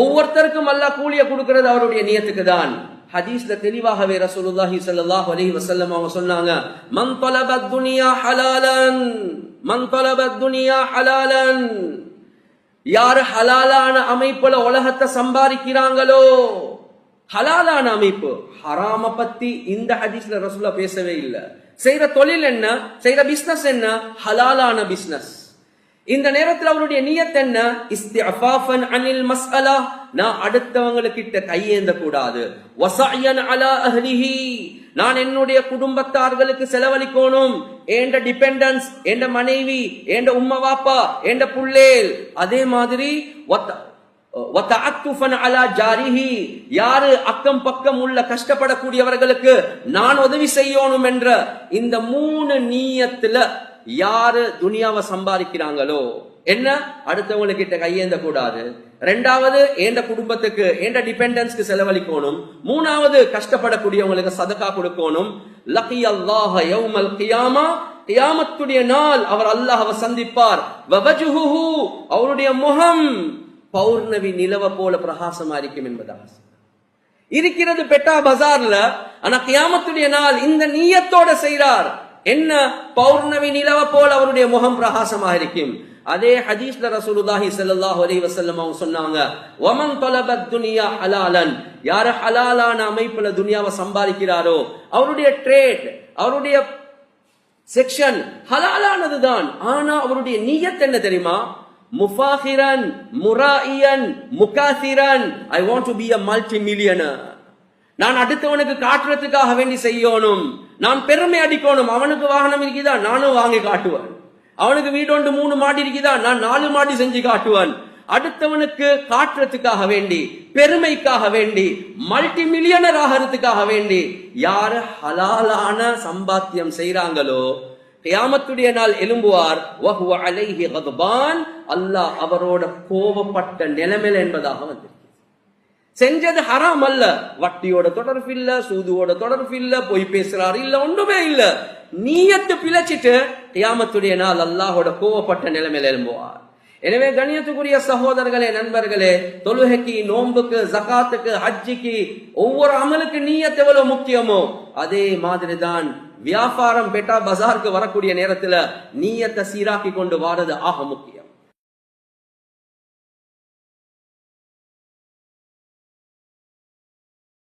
ஒவ்வொருத்தருக்கும் அல்லாஹ் கூலிய கொடுக்கிறது அவருடைய நியத்துக்கு தான் ஹதீஸ்ல தெளிவாகவே ரசூலுல்லாஹி ஸல்லல்லாஹு அலைஹி வஸல்லம் அவங்க சொன்னாங்க மன் தலபத் துனியா ஹலாலன் மன் தலபத் துனியா ஹலாலன். யார் ஹலாலான அமைப்புல உலகத்தை சம்பாதிக்கிறாங்களோ? ஹலாலான அமைப்பு. ஹராம பத்தி இந்த ஹதீஸ்ல ரசூலா பேசவே இல்லை. செய்யற தொழில் என்ன? செய்யற பிசினஸ் என்ன? ஹலாலான பிசினஸ் இந்த நேரத்தில் அவருடைய நியத் என்ன? இஸ்திஅஃபாஃபன் அனில் மஸ்அலா. நான் அடுத்தவங்களுக்கிட்ட கையேந்த கூடாது வஸஅயன் அலா அஹ்லிஹி. நான் என்னுடைய குடும்பத்தார்களுக்கு செலவழிக்கணும். ஏண்ட டிபெண்டன்ஸ் ஏண்ட மனைவி ஏண்ட உம்மா வாப்பா ஏண்ட புள்ளேல். அதே மாதிரி வத்த- அலா ஜாரிஹி. யாரு அக்கம் பக்கம் உள்ள கஷ்டப்படக்கூடியவர்களுக்கு நான் உதவி செய்யணும் என்ற இந்த மூணு நீயத்துல யாரு துனியாவை சம்பாதிக்கிறாங்களோ? என்ன? அடுத்தவங்க கிட்ட கையேந்த கூடாது. ரெண்டாவது ஏண்ட குடும்பத்துக்கு ஏண்ட டிபெண்டன்ஸ்க்கு செலவழிக்கணும். மூணாவது கஷ்டப்படக்கூடியவங்களுக்கு சதக்கா கொடுக்கணும். லக்கி அல்லாஹ யௌமல் கியாமா கியாமத்துடைய நாள் அவர் அல்லாஹ்வை சந்திப்பார். வவஜுஹுஹு அவருடைய முகம் பௌர்ணவி நிலவ போல பிரகாசமா இருக்கும் என்பதாக இருக்கிறது பெட்டா பஜார்ல ஆனா கியாமத்துடைய நாள் இந்த நீயத்தோட செய்றார். என்ன பௌர்ணமி நிலவ போல் அவருடைய முகம் பிரகாசமாக இருக்கும் அதே ஹதீஸ்ல ரசூலுல்லாஹி ஸல்லல்லாஹு அலைஹி வஸல்லம் அவங்க சொன்னாங்க வமன் தலபத் துனியா ஹலாலன். யார் ஹலாலான அமைப்புல துனியாவை சம்பாதிக்கிறாரோ அவருடைய ட்ரேட் அவருடைய செக்ஷன் ஹலாலானதுதான் ஆனா அவருடைய நீயத் என்ன தெரியுமா? முஃபாஹிரன் முராயியன் முகாசிரன். I want to be a multi millionaire நான் அடுத்தவனுக்கு காட்டுறதுக்காக வேண்டி செய்யணும். நான் பெருமை அடிக்கணும். அவனுக்கு வாகனம் இருக்குதா? நானும் வாங்கி காட்டுவேன். அவனுக்கு வீடு ஒன்று மூணு மாடி இருக்குதா? நான் நாலு மாடி செஞ்சு காட்டுவேன். அடுத்தவனுக்கு காட்டுறதுக்காக வேண்டி பெருமைக்காக வேண்டி மல்டி மில்லியனர் ஆகிறதுக்காக வேண்டி யாரு ஹலாலான சம்பாத்தியம் செய்யறாங்களோ கியாமத்துடைய நாள் எழும்புவார். அல்லாஹ் அவரோட கோபப்பட்ட நிலைமையில் என்பதாக வந்திருக்கு. செஞ்சது ஹராம் அல்ல. வட்டியோட தொடர்பு இல்ல சூதுவோட தொடர்பு இல்ல பொய் பேசுறாரு இல்ல ஒன்றுமே இல்ல. நீயத்து பிழைச்சிட்டு கியாமத்துடைய நாள் அல்லாஹோட கோவப்பட்ட நிலைமையில எழும்புவார். எனவே கணியத்துக்குரிய சகோதரர்களே நண்பர்களே தொழுகைக்கு நோன்புக்கு ஜகாத்துக்கு ஹஜ்ஜிக்கு ஒவ்வொரு அமலுக்கு நீயத்து எவ்வளவு முக்கியமோ அதே மாதிரி தான் வியாபாரம் பெட்டா பஜாருக்கு வரக்கூடிய நேரத்துல நீயத்தை சீராக்கி கொண்டு வாரது ஆக முக்கியம்.